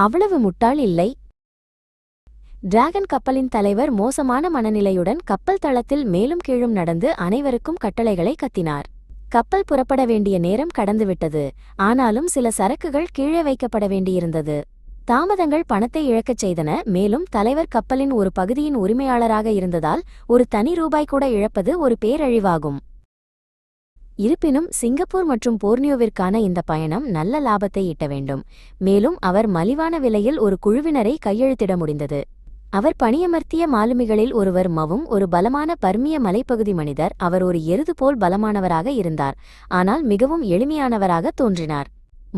அவ்வளவு முட்டாள் இல்லை. டிராகன் கப்பலின் தலைவர் மோசமான மனநிலையுடன் கப்பல் தளத்தில் மேலும் கீழும் நடந்து அனைவருக்கும் கட்டளைகளை கத்தினார். கப்பல் புறப்பட வேண்டிய நேரம் கடந்துவிட்டது. ஆனாலும் சில சரக்குகள் கீழே வைக்கப்பட வேண்டியிருந்தது. தாமதங்கள் பணத்தை இழக்கச் செய்தன. மேலும் தலைவர் கப்பலின் ஒரு பகுதியின் உரிமையாளராக இருந்ததால் ஒரு தனி ரூபாய் கூட இழப்பது ஒரு பேரழிவாகும். இருப்பினும் சிங்கப்பூர் மற்றும் போர்னியோவிற்கான இந்த பயணம் நல்ல லாபத்தை ஈட்ட வேண்டும். மேலும் அவர் மலிவான விலையில் ஒரு குழுவினரை கையெழுத்திட முடிந்தது. அவர் பணியமர்த்திய மாலுமிகளில் ஒருவர் மவும் ஒரு பலமான பர்மிய மலைப்பகுதி மனிதர். அவர் ஒரு எருது போல் பலமானவராக இருந்தார். ஆனால் மிகவும் எளிமையானவராக தோன்றினார்.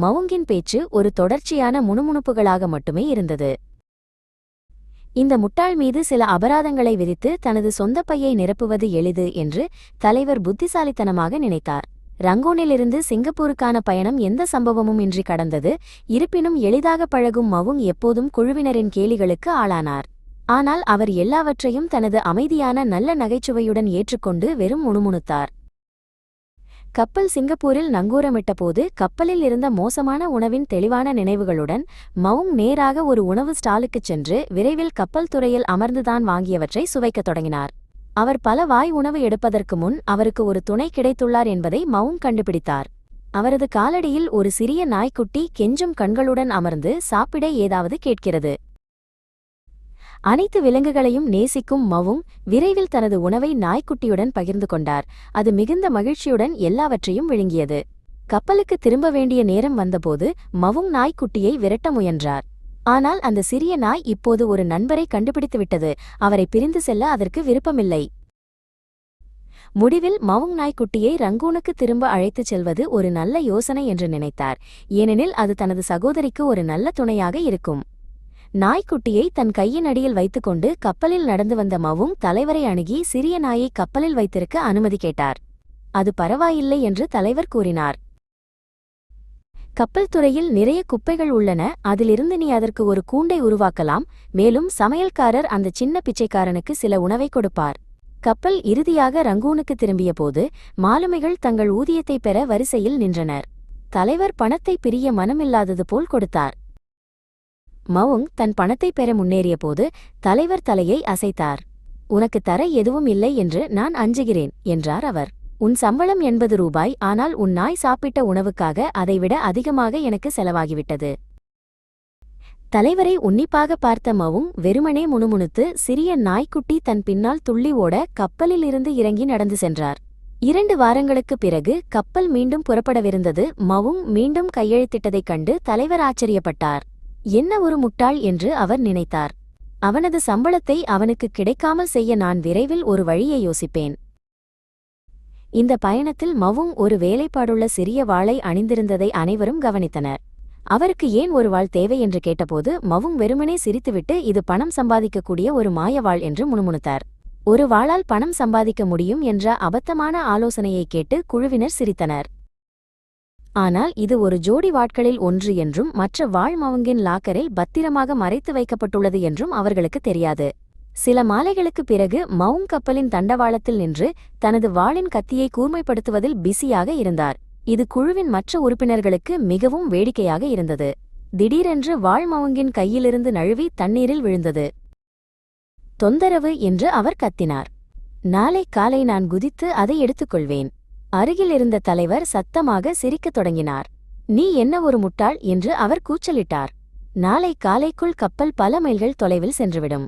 மவுங்கின் பேச்சு ஒரு தொடர்ச்சியான முணுமுணுப்புகளாக மட்டுமே இருந்தது. இந்த முட்டாள் மீது சில அபராதங்களை விதித்து தனது சொந்த பையை நிரப்புவது எளிது என்று தலைவர் புத்திசாலித்தனமாக நினைத்தார். ரங்கூனிலிருந்து சிங்கப்பூருக்கான பயணம் எந்த சம்பவமும் இன்றி கடந்தது. இருப்பினும் எளிதாக பழகும் மவுங் எப்போதும் குழுவினரின் கேலிகளுக்கு ஆளானார். ஆனால் அவர் எல்லாவற்றையும் தனது அமைதியான நல்ல நகைச்சுவையுடன் ஏற்றுக்கொண்டு வெறும் முணுமுணுத்தார். கப்பல் சிங்கப்பூரில் நங்கூரமிட்டபோது கப்பலில் இருந்த மோசமான உணவின் தெளிவான நினைவுகளுடன் மவுங் நேராக ஒரு உணவு ஸ்டாலுக்குச் சென்று விரைவில் கப்பல் துறையில் அமர்ந்துதான் வாங்கியவற்றை சுவைக்கத் தொடங்கினார். அவர் பல வாய் உணவு எடுப்பதற்கு முன் அவருக்கு ஒரு துணை கிடைத்துள்ளார் என்பதை மவுங் கண்டுபிடித்தார். அவரது காலடியில் ஒரு சிறிய நாய்க்குட்டி கெஞ்சும் கண்களுடன் அமர்ந்து சாப்பிட ஏதாவது கேட்கிறது. அனைத்து விலங்குகளையும் நேசிக்கும் மவும் விரைவில் தனது உணவை நாய்க்குட்டியுடன் பகிர்ந்து கொண்டார். அது மிகுந்த மகிழ்ச்சியுடன் எல்லாவற்றையும் விழுங்கியது. கப்பலுக்கு திரும்ப வேண்டிய நேரம் வந்தபோது மவும் நாய்க்குட்டியை விரட்ட முயன்றார். ஆனால் அந்த சிறிய நாய் இப்போது ஒரு நண்பரை கண்டுபிடித்துவிட்டது அவரை பிரிந்து செல்ல அதற்கு விருப்பமில்லை. முடிவில் மவுங் நாய்க்குட்டியை ரங்கூனுக்கு திரும்ப அழைத்துச் செல்வது ஒரு நல்ல யோசனை என்று நினைத்தார். ஏனெனில் அது தனது சகோதரிக்கு ஒரு நல்ல துணையாக இருக்கும். நாய்க்குட்டியை தன் கையின் அடியில் வைத்துக்கொண்டு கப்பலில் நடந்து வந்த மவும் தலைவரை அணுகி சிறிய நாயை கப்பலில் வைத்திருக்க அனுமதி கேட்டார். அது பரவாயில்லை என்று தலைவர் கூறினார். கப்பல் துறையில் நிறைய குப்பைகள் உள்ளன. அதிலிருந்து நீ அதற்கு ஒரு கூண்டை உருவாக்கலாம். மேலும் சமையல்காரர் அந்த சின்ன பிச்சைக்காரனுக்கு சில உணவை கொடுப்பார். கப்பல் இறுதியாக ரங்கூனுக்கு திரும்பியபோது மாலுமிகள் தங்கள் ஊதியத்தை பெற வரிசையில் நின்றனர். தலைவர் பணத்தை பிரிய மனமில்லாதது போல் கொடுத்தார். மவுங் தன் பணத்தை பெற முன்னேறியபோது தலைவர் தலையை அசைத்தார். உனக்கு தர எதுவும் இல்லை என்று நான் அஞ்சுகிறேன் என்றார் அவர். உன் சம்பளம் எண்பது ரூபாய் ஆனால் உன் நாய் சாப்பிட்ட உணவுக்காக அதைவிட அதிகமாக எனக்கு செலவாகிவிட்டது. தலைவரை உன்னிப்பாக பார்த்த மவும் வெறுமனே முணுமுணுத்து சிறிய நாய்க்குட்டி தன் பின்னால் துள்ளி ஓட கப்பலில் இருந்து இறங்கி நடந்து சென்றார். இரண்டு வாரங்களுக்குப் பிறகு கப்பல் மீண்டும் புறப்படவிருந்தது மவும் மீண்டும் கையெழுத்திட்டதைக் கண்டு தலைவர் ஆச்சரியப்பட்டார். என்ன ஒரு முட்டாள் என்று அவர் நினைத்தார். அவனது சம்பளத்தை அவனுக்கு கிடைக்காமல் செய்ய நான் விரைவில் ஒரு வழியை யோசிப்பேன். இந்த பயணத்தில் மவும் ஒரு வேலைப்பாடுள்ள சிறிய வாளை அணிந்திருந்ததை அனைவரும் கவனித்தனர். அவருக்கு ஏன் ஒரு வாழ் தேவை என்று கேட்டபோது மவும் வெறுமனே சிரித்துவிட்டு இது பணம் சம்பாதிக்கக்கூடிய ஒரு மாயவாள் என்று முணுமுணுத்தார். ஒரு வாளால் பணம் சம்பாதிக்க முடியும் என்ற அபத்தமான ஆலோசனையை கேட்டு குழுவினர் சிரித்தனர். ஆனால் இது ஒரு ஜோடி வாட்களில் ஒன்று என்றும் மற்ற வாழ்மவங்கின் லாக்கரில் பத்திரமாக மறைத்து வைக்கப்பட்டுள்ளது என்றும் அவர்களுக்கு தெரியாது. சில மாலைகளுக்குப் பிறகு மவுங் கப்பலின் தண்டவாளத்தில் நின்று தனது வாளின் கத்தியை கூர்மைப்படுத்துவதில் பிஸியாக இருந்தார். இது குழுவின் மற்ற உறுப்பினர்களுக்கு மிகவும் வேடிக்கையாக இருந்தது. திடீரென்று வாழ்மவுங்கின் கையிலிருந்து நழுவி தண்ணீரில் விழுந்தது. தொந்தரவு என்று அவர் கத்தினார். நாளை காலை நான் குதித்து அதை எடுத்துக்கொள்வேன். அருகில் இருந்த தலைவர் சத்தமாக சிரிக்கத் தொடங்கினார். நீ என்ன ஒரு முட்டாள்? என்று அவர் கூச்சலிட்டார். நாளை காலைக்குள் கப்பல் பல மைல்கள் தொலைவில் சென்றுவிடும்.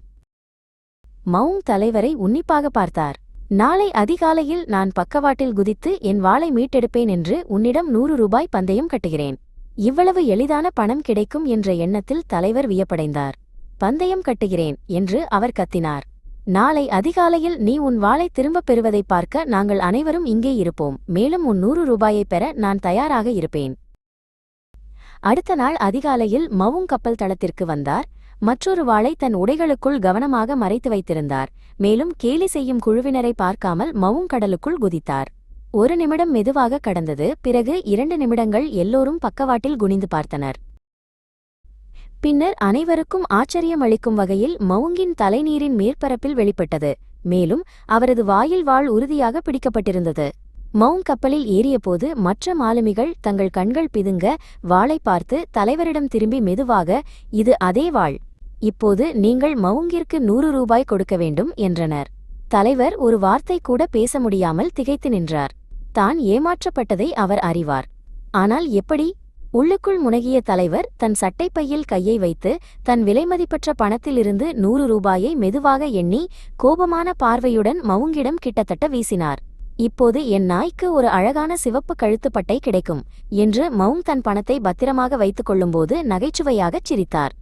மவுங் தலைவரை உன்னிப்பாக பார்த்தார். நாளை அதிகாலையில் நான் பக்கவாட்டில் குதித்து என் வாளை மீட்டெடுப்பேன் என்று உன்னிடம் நூறு ரூபாய் பந்தயம் கட்டுகிறேன். இவ்வளவு எளிதான பணம் கிடைக்கும் என்ற எண்ணத்தில் தலைவர் வியப்படைந்தார். பந்தயம் கட்டுகிறேன் என்று அவர் கத்தினார். நாளை அதிகாலையில் நீ உன் வாளை திரும்பப் பெறுவதைப் பார்க்க நாங்கள் அனைவரும் இங்கே இருப்போம். மேலும் உன் நூறு ரூபாயைப் பெற நான் தயாராக இருப்பேன். அடுத்த நாள் அதிகாலையில் மவுங் கப்பல் தளத்திற்கு வந்தார். மற்றொரு வாளை தன் உடைகளுக்குள் கவனமாக மறைத்து வைத்திருந்தார். மேலும் கேலி செய்யும் குழுவினரை பார்க்காமல் மவுங் கடலுக்குள் குதித்தார். ஒரு நிமிடம் மெதுவாக கடந்தது. பிறகு இரண்டு நிமிடங்கள் எல்லோரும் பக்கவாட்டில் குனிந்து பார்த்தனர். பின்னர் அனைவருக்கும் ஆச்சரியம் அளிக்கும் வகையில் மவுங்கின் தலைநீரின் மேற்பரப்பில் வெளிப்பட்டது. மேலும் அவரது வாயில் வாழ் உறுதியாக பிடிக்கப்பட்டிருந்தது. மவுங் கப்பலில் ஏறியபோது மற்ற மாலுமிகள் தங்கள் கண்கள் பிதுங்க வாளை பார்த்து தலைவரிடம் திரும்பி மெதுவாக இது அதே வாள். இப்போது நீங்கள் மவுங்கிற்கு நூறு ரூபாய் கொடுக்க வேண்டும் என்றனர். தலைவர் ஒரு வார்த்தை கூட பேச முடியாமல் திகைத்து நின்றார். தான் ஏமாற்றப்பட்டதை அவர் அறிவார். ஆனால் எப்படி? உள்ளுக்குள் முனகிய தலைவர் தன் சட்டைப்பையில் கையை வைத்து தன் விலைமதிப்பற்ற பணத்திலிருந்து நூறு ரூபாயை மெதுவாக எண்ணி கோபமான பார்வையுடன் மவுங்கிடம் கிட்டத்தட்ட வீசினார். இப்போது என் நாய்க்கு ஒரு அழகான சிவப்பு கழுத்துப்பட்டை கிடைக்கும் என்று மவுங் தன் பணத்தை பத்திரமாக வைத்துக் கொள்ளும்போது நகைச்சுவையாகச் சிரித்தார்.